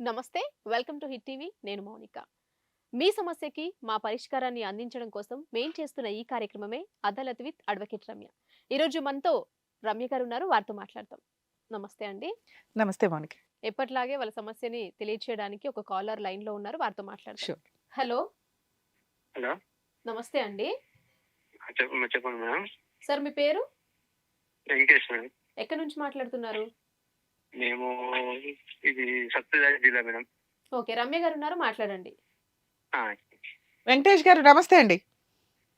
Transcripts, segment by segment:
నమస్తే welcome to hit TV. నేను మౌనిక. మీ సమస్యకి మా పరిష్కారాన్ని అందించడం కోసం మేం చేస్తున్న ఈ కార్యక్రమమే అదాలత్ విత్ అడ్వకేట్ రమ్య. ఈరోజు మనతో రమ్య గారు ఉన్నారు వారితో మాట్లాడతాం. నమస్తే అండి. నమస్తే మౌనికి. ఎప్పటిలాగే వాళ్ళ సమస్యని తెలియచేయడానికి ఒక కాలర్ లైన్లో ఉన్నారు వారితో మాట్లాడతాం. హలో. హలో. నమస్తే అండి. చెప్పండి చెప్పండి మేడం సార్ మీ పేరు? వెంకటేష్ మేడం ఎక్కడి నుంచి మాట్లాడుతున్నారు? మేము ఇది సత్యసాయి జిల్లా మేడం. ఓకే రమ్య గారు ఉన్నారు మాట్లాడండి. ఆ, వెంకటేష్ గారు నమస్తే అండి.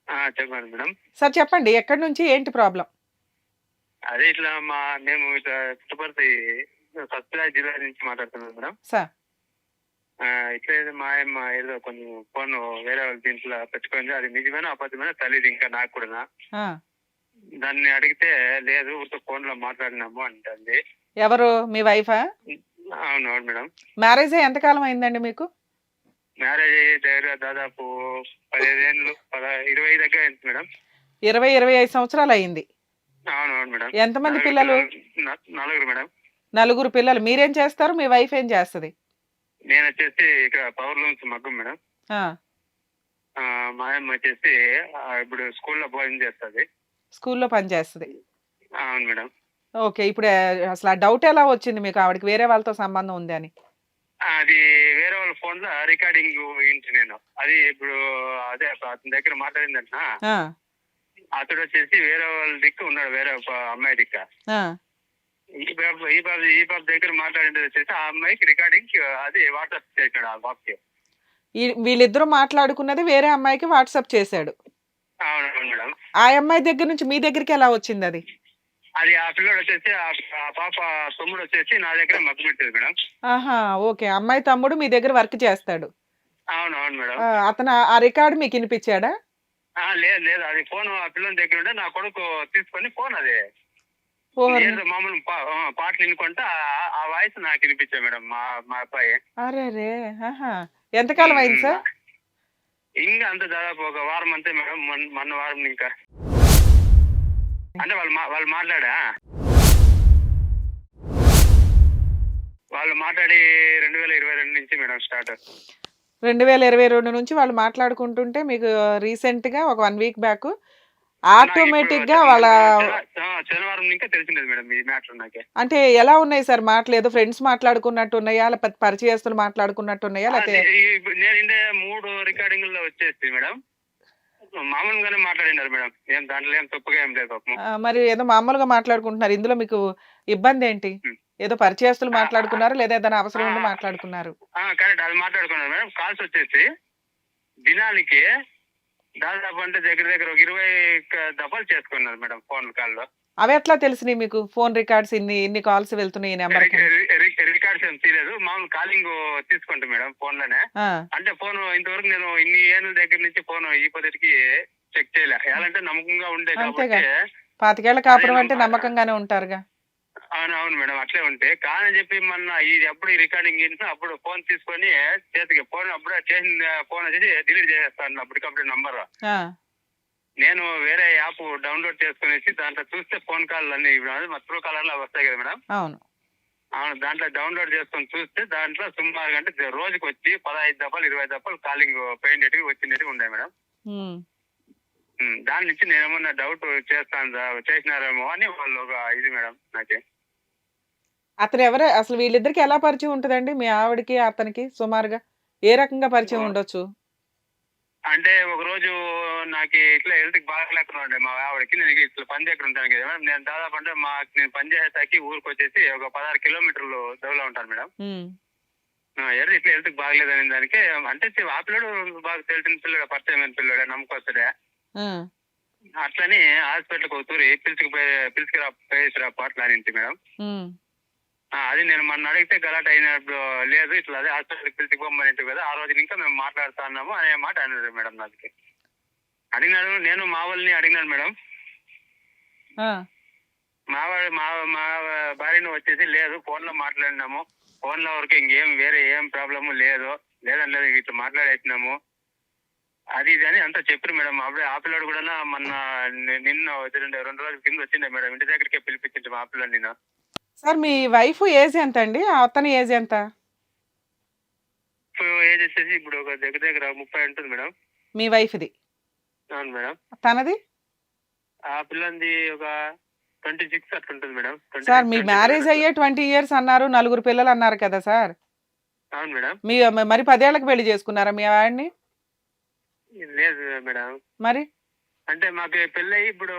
ఆ, చెప్పండి మేడం. సార్ చెప్పండి ఎక్కడి నుంచి ఏంటి ప్రాబ్లం? అదే ఇట్లా మా మేము ఇట్లా పుట్టపర్తి సత్యసాయి జిల్లా నుంచి మాట్లాడుతున్నాం మేడం. సార్. ఆ, ఇట్లా ఏదో మా అమ్మ ఏదో కొంచెం ఫోన్ వేరే వాళ్ళ దీంట్లో పెట్టుకుంది అది నిజమైన అబద్ధమైన తెలియదు ఇంకా నాకు కూడా ఆ, దాన్ని అడిగితే లేదు ఊరితో ఫోన్లో మాట్లాడినాము అంటుంది. ఎవరు? మీ వైఫా అవును అవును మేడం. మ్యారేజ్ అయ్యి ఎంతకాలం అయిందండి మీకు? మ్యారేజ్ అయ్యి దగ్గర దాదాపు పదిహేను ఏళ్ళు ఇరవై దగ్గర అయింది మేడం. ఇరవై ఇరవై ఐదు సంవత్సరాలు అయింది. అవును అవును మేడం. ఎంతమంది పిల్లలు? నలుగురు మేడం. నలుగురు పిల్లలు. మీరేం చేస్తారు? మీ వైఫ్ ఏం చేస్తుంది? నేను వచ్చేసి ఇక్కడ పవర్ లూమ్స్ మగ్గం మేడం. మా అమ్మ వచ్చేసి ఇప్పుడు స్కూల్లో భోజనం చేస్తుంది. స్కూల్లో పని చేస్తుంది. అవును మేడం. ఓకే. ఇప్పుడు అసలు ఆ డౌట్ ఎలా వచ్చింది మీకు? ఆవిడకి వేరే వాళ్ళతో సంబంధం ఉంది అని. అది వేరే వాళ్ళ ఫోన్లో రికార్డింగ్ వింటి నేను? అది ఇప్పుడు అదే అతని దగ్గర మాట్లాడిందంట అతడు వచ్చేసి వేరే వాళ్ళ దిక్కు ఉన్నాడు వేరే ఒక అమ్మాయి దిక్క. ఈ బాబు ఈ బాబు ఈ బాబు దగ్గర మాట్లాడింది వచ్చేసి ఆ అమ్మాయికి రికార్డింగ్ అది వాట్సాప్ చేశాడు ఆ బాబుకి. వీళ్ళిద్దరూ మాట్లాడుకున్నది వేరే అమ్మాయికి వాట్సాప్ చేశాడు. అవును అవును మేడం. ఆ అమ్మాయి దగ్గర నుంచి మీ దగ్గరికి ఎలా వచ్చింది అది? అది ఆ పిల్లడు వచ్చేసి ఆ- పాప తమ్ముడు వచ్చేసి నా దగ్గర మగ్గు పెట్టేది మేడం. ఆహా ఓకే. అమ్మాయి తమ్ముడు మీ దగ్గర వర్క్ చేస్తాడు. అవును అవును మేడం. ఆ, అతను ఆ- ఆ రికార్డు మీకు వినిపించాడా? ఆ, లేదు లేదు. అది ఫోన్ ఆ పిల్లల దగ్గర ఉంటే నా కొడుకు తీసుకొని ఫోన్ అది. ఓహ్, ఏదో మామూలు పా- ఆ, పాటలు వినుకుంటా ఆ- ఆ వాయిస్ నాకు వినిపించా మేడం మా మా అబ్బాయి. అరే రే ఆహా. ఎంతకాలం అయింది సార్? ఇంకా అంత దాదాపు ఒక వారం అంతే మేడం మొన్న- మొన్న వారం ఇంకా. అంటే వాళ్ళు వాళ్ళు మాట్లాడా? వాళ్ళు మాట్లాడి రెండు వేల ఇరవై రెండు నుంచి మేడం స్టార్ట్. రెండు వేల ఇరవై రెండు నుంచి వాళ్ళు మాట్లాడుకుంటుంటే మీకు రీసెంట్గా ఒక వన్ వీక్ బ్యాక్ ఆటోమేటిక్గా వాళ్ళ శనివారం ఇంకా తెలిసిండదు మేడం ఈ మ్యాటర్ నాకే. అంటే ఎలా ఉన్నాయి సార్ మాటలు ఏదో ఫ్రెండ్స్ మాట్లాడుకున్నట్టు ఉన్నాయా లేకపోతే పరిచయస్తులు మాట్లాడుకున్నట్టు ఉన్నాయా లేకపోతే నేను మూడు రికార్డింగ్లో వచ్చేసి మేడం మామూలుగానే మాట్లాడినారు మేడం. ఏం దాంట్లో ఏం తప్పుగా ఏం లేదు. పాపం ఆ, మరి ఏదో మామూలుగా మాట్లాడుకుంటున్నారు. ఇందులో మీకు ఇబ్బంది ఏంటి. ఏదో పరిచయస్తులు మాట్లాడుకున్నారు? లేదా ఏదైనా అవసరం ఉండి ఆ, మాట్లాడుకున్నారు? కరెక్ట్. అది మాట్లాడుకున్నారు మేడం. కాల్స్ వచ్చేసి దినానికి దాదాపు అంటే దగ్గర దగ్గర ఒక ఇరవై క- దఫాలు చేసుకున్నారు మేడం ఫోన్ కాల్లో. అవి ఎట్లా తెలిసినాయి మీకు? ఫోన్ రికార్డ్స్ ఇన్ని ఇన్ని కాల్స్ వెళ్తున్నాయి ఈ నెంబర్ రికార్డ్స్ ఏం తీయలేదు. మామూలు కాలింగ్ తీసుకుంటా మేడం ఫోన్లోనే అంటే ఫోన్ ఇంతవరకు నేను ఇన్ని ఏళ్ళ దగ్గర నుంచి ఫోన్ ఈ పద్ధతికి చెక్ చేయలే. ఎలాంటే నమ్మకంగా ఉండే. కాబట్టి పాతికేళ్ళ కాపురం అంటే నమ్మ- నమ్మకంగానే ఉంటారుగా. అవును అవును మేడం అట్లే ఉంటే. కానీ చెప్పి మొన్న ఇది ఎప్పుడు రికార్డింగ్ చేసినా అప్పుడు ఫోన్ తీసుకొని చేతికి ఫోన్ అప్పుడే చేసిన ఫోన్ వచ్చేసి డిలీట్ చేసేస్తాను అప్పటికప్పుడు నంబర్. నేను వేరే యాప్ డౌన్లోడ్ చేసుకునేసి దాంట్లో చూస్తే ఫోన్ కాల్ అన్ని ఇప్పుడు త్రూ కాలర్లో వస్తాయి కదా మేడం. అవును. దాంట్లో డౌన్లోడ్ చేసుకొని చూస్తే దాంట్లో సుమారు అంటే రోజుకి వచ్చి పదహైదు దఫాలు ఇరవై దఫాలు కాలింగ్ పోయినట్టుగా వచ్చినట్టుగా ఉన్నాయి మేడం. దాని నుంచి నేనేమన్నా డౌట్ చేస్తాను చేసినారేమో అని వాళ్ళు ఒక ఇది మేడం నాకే. అతను ఎవరు? అసలు వీళ్ళిద్దరికి ఎలా పరిచయం ఉంటుందండి? మీ ఆవిడకి అతనికి సుమారుగా ఏ రకంగా పరిచయం ఉండొచ్చు? అంటే ఒక రోజు నాకు ఇట్లా హెల్త్ బాగాలేకుండా ఉండే మా ఆవిడకి. నేను ఇట్లా పని దగ్గర ఉంటాను కదా మేడం. నేను దాదాపు అంటే మా నేను పని చేసేసరికి ఊరికి వచ్చేసి ఒక పదహారు కిలోమీటర్లు దూరంలో ఉంటాను మేడం. ఎవరు ఇట్లా హెల్త్ బాగలేదని దానికి అంటే ఆ పిల్లడు బాగా తెలిసిన పిల్లడు? పరిచయమైన పిల్లడే? నమ్మకొస్తాడే అట్లని హాస్పిటల్కి ఒక తూరి పిలుచుకుపోయి పిలుచుకురా పోయేసిరా అట్లా అనింటి మేడం. అది నేను మొన్న అడిగితే గలాట్ అయినప్పుడు లేదు ఇట్లా అదే హాస్పిటల్కి పిలుచుకోమని కదా ఆ రోజు ఇంకా మేము మాట్లాడుతా ఉన్నాము అనే మాట అన్నారు మేడం నాకు. అడిగినాడు నేను మా వాళ్ళని అడిగినాను మేడం. ఆ, మా వాడి మా మా భార్యను వచ్చేసి లేదు ఫోన్లో మాట్లాడినాము. ఫోన్లో వరకు ఇంకేం వేరే ఏం ప్రాబ్లము లేదు. లేదని లేదు ఇట్లా మాట్లాడేసినాము. అది ఇది అని అంతా చెప్పారు మేడం. అప్పుడే ఆ పిల్లడు కూడా మొన్న నిన్న వచ్చిండే రెండు రోజుల కింద వచ్చిండే మేడం. ఇంటి దగ్గరికి పిలిపించింది మా పిల్లడు నేను సార్ మీ వైఫ్ ఏజ్ ఎంత అండి అతని ఏజ్ ఎంత? ఏజ్ వచ్చేసి ఇప్పుడు ఒక దగ్గర దగ్గర ముప్పై ఉంటుంది మేడం. మీ వైఫ్ది? అవును మేడం. తనది? ఆ పిల్లంది ఒక ట్వంటీ సిక్స్ అట్లా ఉంటుంది మేడం. 26, సార్ మీ 27 మ్యారేజ్. అయ్యే ట్వంటీ ఇయర్స్ అన్నారు నలుగురు పిల్లలు అన్నారు కదా సార్? అవును మేడం. మీ మరి పదేళ్ళకు పెళ్ళి చేసుకున్నారా మీ ఆవిడ్ని లేదు మేడం. మరి? అంటే మాకు పెళ్ళి ఇప్పుడు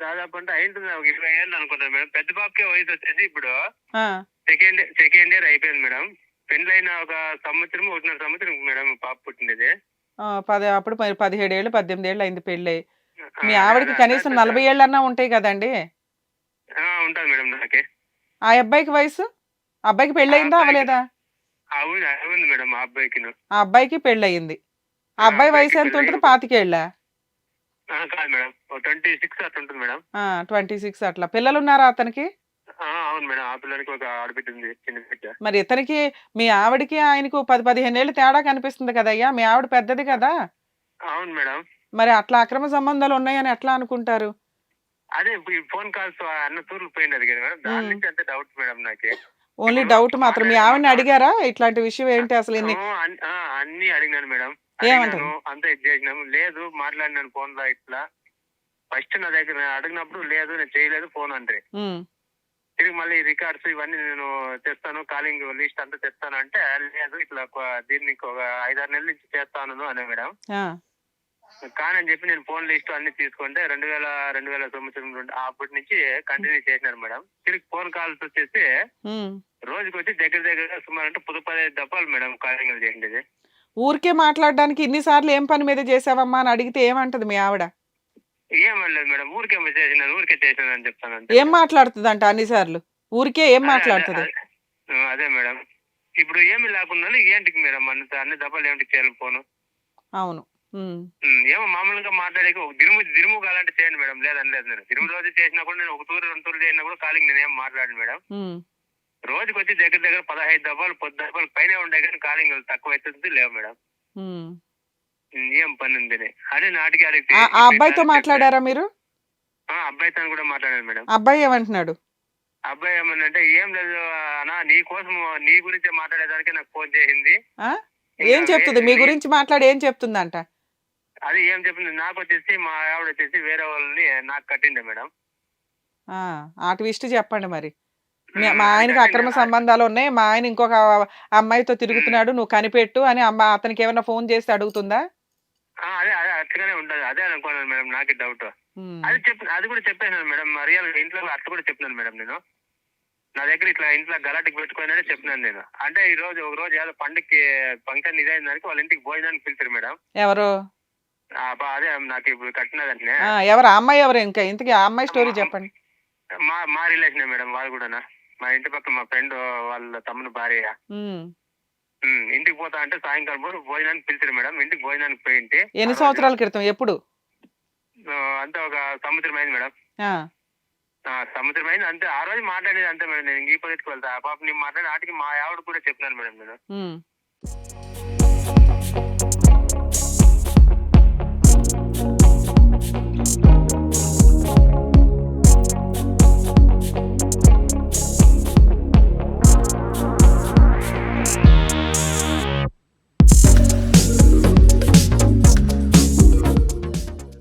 దాదాపు అంటే అయింటుంది ఒక ఇరవై ఏళ్ళు అనుకుంటాను మేడం. పెద్ద పాపకే వయసు వచ్చేసి ఇప్పుడు ఆ, సెకండ్ సెకండ్ ఇయర్ అయిపోయింది మేడం. పెళ్ళైన ఒక సంవత్సరం ఒకటిన్నర సంవత్సరం మేడం పాప పుట్టిండేది ఆ, పది అప్పుడు పదిహేడు ఏళ్ళు పద్దెనిమిది ఏళ్ళు అయింది పెళ్ళి. మీ ఆ, ఆవిడకి కనీసం నలభై ఏళ్ళు అన్నా ఉంటాయి కదండి. ఆ, ఉంటుంది మేడం నాకే. ఆ అబ్బాయికి వయసు? ఆ అబ్బాయికి పెళ్ళి అయిందా అబ్బాయికి- అవ్వలేదా? అవును అవును మేడం మా అబ్బాయికి ఆ అబ్బాయికి పెళ్ళి అయింది ఆ ఆ అబ్బాయి వయసు అబ్బాయికి ఎంత ఉంటుంది? పెళ్ళి- పాతికేళ్ళ? కాదు మేడం ట్వంటీ సిక్స్ అట్లా ఉంటుంది మేడం ట్వంటీ సిక్స్ అట్లా. పిల్లలు ఉన్నారా అతనికి? ఆ, అవును మేడం. ఆ పిల్లలకి ఒక ఆడబిడ్డ ఉంది చిన్న బిడ్డ మరి ఇతనికి మీ ఆవిడకి ఆయనకు పది పదిహేను ఏళ్ళు తేడా కనిపిస్తుంది కదయ్యా? మీ ఆవిడ పెద్దది కదా? అవును మేడం. మరి అట్లా అక్రమ సంబంధాలు ఉన్నాయని ఎట్లా అనుకుంటారు? అదే ఇప్పుడు ఈ ఫోన్ కాల్స్ అన్న తూర్లు పోయినది కదా మేడం. దాని. నుంచి అంతే డౌట్ మేడం నాకు. ఓన్లీ డౌట్ మాత్రం. మీ ఆవిడని అడిగారా? ఇట్లాంటి విషయం ఏంటి అసలు ఇన్ని? అన్ని అడిగినాను మేడం. ఏమంటారు? అంతా ఇది చేసినాము లేదు మాట్లాడినాను ఫోన్లో ఇట్లా. ఫస్ట్ నా దగ్గర అడిగినప్పుడు లేదు నేను చేయలేదు ఫోన్ అంటే తిరిగి మళ్ళీ రికార్డ్స్ ఇవన్నీ నేను తెస్తాను కాలింగ్ లిస్ట్ అంతా తెస్తాను అంటే లేదు ఇట్లా దీన్ని ఒక ఐదారు నెలల నుంచి చేస్తాను అనే మేడం. ఆ, కానీ అని చెప్పి నేను ఫోన్ లిస్ట్ అన్ని తీసుకుంటే రెండు వేల రెండు వేల సంవత్సరం అప్పటి నుంచి కంటిన్యూ చేసినారు మేడం. తిరిగి ఫోన్ కాల్స్ వచ్చేసి. రోజుకి వచ్చి దగ్గర దగ్గర సుమారు అంటే పది పదిహేను దప్పాలు మేడం కాలింగ్ చేసిండేది. ఊరికే మాట్లాడడానికి ఇన్నిసార్లు ఏం పని మీద చేసావమ్మా అని అడిగితే ఏమంటది మీ ఆవిడ? ఏమనలేదు మేడం ఊరికే చేసినాను ఊరికే చేసినాను అని చెప్తాను అంతే. ఏం మాట్లాడుతుంది అంట అన్నిసార్లు? ఊరికే ఏం అదే, మాట్లాడుతుంది? అదే, మేడం. ఇప్పుడు ఏమి లేకుండా ఏంటికి మేడం అన్ని అన్ని దెబ్బలు ఏమిటి చేయాలి ఫోను అవును. ఉమ్, ఉమ్, ఏమో మామూలుగా మాట్లాడేకి ఒక దిరుము దిరుము కావాలంటే చేయండి మేడం లేదని లేదు నేను దిరుము రోజు చేసినా కూడా నేను ఒక తూరు రెండు తూరు చేసినా కూడా కాలింగ్ నేను ఏం మాట్లాడను మేడం. ఉమ్. రోజుకి వచ్చి దగ్గర దగ్గర పదహైదు దెబ్బలు పొద్దు దెబ్బలు పైన ఉండే కానీ కాలింగ్ తక్కువ అవుతుంది లేవు మేడం. ఉమ్. ఏం పని ఉంది. అదే నాటికి అడిగితే ఆ అబ్బాయితో మాట్లాడారా మీరు? ఆ, అబ్బాయితో కూడా మాట్లాడాను మేడం. అబ్బాయి ఏమంటున్నాడు? అబ్బాయి ఏమన్నంటే ఏం లేదు అన్నా నీ కోసం నీ గురించి మాట్లాడేదానికి నాకు ఫోన్ చేసింది. ఏం చెప్తుంది? మీ గురించి మాట్లాడి ఏం చెప్తుందంట? అది ఏం చెప్పింది? నాకు వచ్చేసి మా ఆవిడ వచ్చేసి వేరే వాళ్ళని నాకు కట్టిండే మేడం. ఆ ట్విస్ట్ చెప్పండి మరి. మీ- ఆయనకి. అక్రమ సంబంధాలు ఉన్నాయి. మా ఆయన ఇంకొక అమ్మాయితో తిరుగుతున్నాడు నువ్వు కనిపెట్టు అని అమ్మ అతనికి ఏమైనా ఫోన్ చేసి అడుగుతుందా? అదే అదే అట్లనే ఉంటది. అదే అనుకున్నాను మేడం నాకు డౌట్ ఉమ్. అది చెప్పి అది కూడా చెప్పేసాను మేడం రియల్ ఇంట్లో అట్లా కూడా చెప్పినాను మేడం నేను. నా దగ్గర ఇట్లా ఇంట్లో గలాటికి పెట్టుకుని చెప్పినాను నేను. అంటే ఈ రోజు ఒక రోజు ఏదో పండుగకి ఫంక్షన్ ఇదైన దానికి వాళ్ళ ఇంటికి భోజనానికి పిలిచారు మేడం. ఎవరు? అదే నాకు ఇప్పుడు కట్టినదంటే ఎవరు? ఆ అమ్మాయి ఎవరు? ఇంకా ఇంతకీ ఆ అమ్మాయి స్టోరీ చెప్పండి. మా మా రిలేషన్ మేడం వాళ్ళు కూడానా. మా ఇంటి పక్కన మా ఫ్రెండ్ వాళ్ళ తమ్ముని భార్య. ఉమ్, ఇంటికి పోతా అంటే సాయంకాలం భోజనానికి పిలిచారు మేడం. ఇంటికి భోజనానికి పోయింటి ఎన్ని సంవత్సరాల క్రితం? ఎప్పుడు? అంతే ఒక సంవత్సరం అయింది మేడం. సంవత్సరం అయింది. అంతే ఆ రోజు మాట్లాడేది అంతే మేడం. నేను ఈ పొజిట్కి వెళ్తా. ఆ పాప నేను మాట్లాడి ఆటికి మా ఆవిడ కూడా చెప్పినాను మేడం నేను.